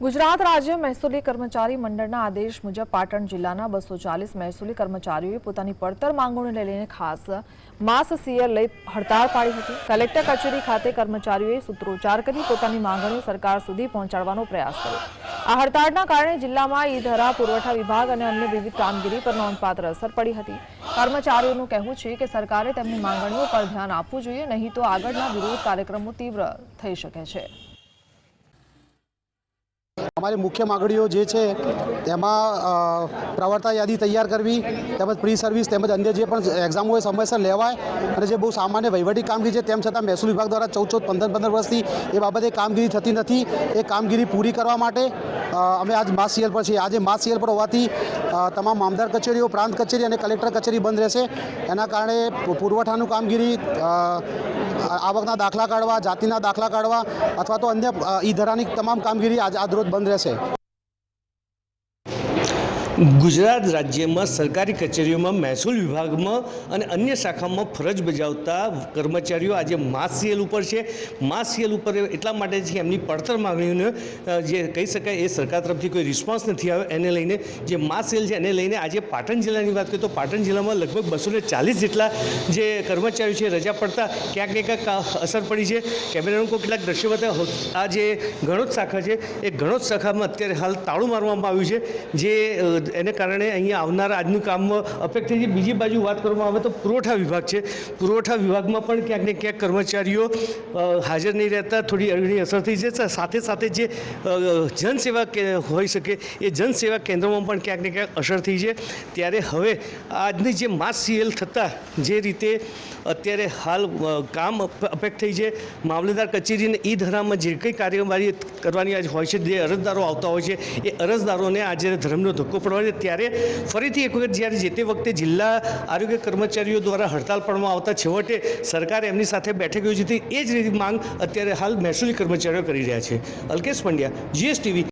ગુજરાત રાજ્ય મહેસૂલી કર્મચારી મંડળના આદેશ મુજબ પાટણ જિલ્લાના બસો ચાલીસ મહેસૂલી કર્મચારીઓએ પોતાની પડતર માંગણીને લઈને ખાસ માસ સીયર લઈ હડતાળ પાડી હતી. કલેક્ટર કચેરી ખાતે કર્મચારીઓએ સૂત્રોચ્ચાર કરી પોતાની માંગણીઓ સરકાર સુધી પહોંચાડવાનો પ્રયાસ કર્યો. આ હડતાળના કારણે જિલ્લામાં ઈ ધરા, પુરવઠા વિભાગ અને અન્ય વિવિધ કામગીરી પર નોંધપાત્ર અસર પડી હતી. કર્મચારીઓનું કહેવું છે કે સરકારે તેમની માંગણીઓ પર ધ્યાન આપવું જોઈએ, નહીં તો આગળના વિરોધ કાર્યક્રમો તીવ્ર થઈ શકે છે. અમારી મુખ્ય માગણીઓ જે છે, તેમાં પ્રવર્તા યાદી તૈયાર કરવી, તેમજ પ્રી સર્વિસ, તેમજ અન્ય જે પણ એક્ઝામ હોય, સમયસર લેવાય, અને જે બહુ સામાન્ય વહીવટી કામગીરી છે, તેમ છતાં મહેસૂલ વિભાગ દ્વારા ચૌદ ચૌદ પંદર પંદર વર્ષથી એ બાબતે કામગીરી થતી નથી. એ કામગીરી પૂરી કરવા માટે અમે આજ માસ સીએલ પર છીએ. આજે માસ સીએલ પર હોવાથી તમામ મામદાર કચેરીઓ, પ્રાંત કચેરી અને કલેક્ટર કચેરી બંધ રહેશે. એના કારણે પુરવઠાનું કામગીરી આવકના દાખલા કાઢવા, જાતિના દાખલા કાઢવા અથવા તો અન્ય ઈ ધરાની તમામ કામગીરી આજ આજરોજ બંધ રહેશે. ગુજરાત રાજ્યમાં સરકારી કચેરીઓમાં મહેસૂલ વિભાગમાં અને અન્ય શાખામાં ફરજ બજાવતા કર્મચારીઓ આજે માસ સીએલ ઉપર છે. માસ સીએલ ઉપર એટલા માટે છે એમની પડતર માંગણીઓને જે કહી શકાય એ સરકાર તરફથી કોઈ રિસ્પોન્સ નથી આવ્યો. એને લઈને જે માસ સીએલ છે એને લઈને આજે પાટણ જિલ્લાની વાત કરીએ તો પાટણ જિલ્લામાં લગભગ બસો ચાલીસ જેટલા જે કર્મચારીઓ છે રજા પડતા ક્યાંક ને ક્યાંક અસર પડી છે. કેમેરાનું કોઈ કેટલાક દ્રશ્યો બતાવે. આ જે ગણોત શાખા છે, એ ગણોત શાખામાં અત્યારે હાલ તાળું મારવામાં આવ્યું છે. જે એને કારણે અહીંયા આવનારા આજનું કામમાં અફેક્ટ થઈ છે બીજી બાજુ વાત કરવામાં આવે તો પુરવઠા વિભાગ છે. પુરવઠા વિભાગમાં પણ ક્યાંક ને ક્યાંક કર્મચારીઓ હાજર નહીં રહેતા, થોડી ઘણી અસર થઈ છે સાથે સાથે જે જનસેવા હોઈ શકે એ જનસેવા કેન્દ્રોમાં પણ ક્યાંક ને ક્યાંક અસર થઈ છે ત્યારે હવે આજની જે માસ સીએલ થતાં જે રીતે અત્યારે હાલ કામ અફેક્ટ થઈ છે મામલેદાર કચેરીને ઈ ધરામાં જે કંઈ કાર્યવાહી કરવાની આજ હોય છે, જે અરજદારો આવતા હોય છે, એ અરજદારોને આજે ધર્મનો ધક્કો પડવાનો છે ત્યારે ફરીથી એક વખત જ્યારે જે તે વખતે જિલ્લા આરોગ્ય કર્મચારીઓ દ્વારા હડતાલ પાડવામાં આવતા છેવટે સરકાર એમની સાથે બેઠક યોજી હતી. એ જ રીતે માંગ અત્યારે હાલ મહેસૂલી કર્મચારીઓ કરી રહ્યા છે. અલ્કેશ પંડ્યા જીએસટીવી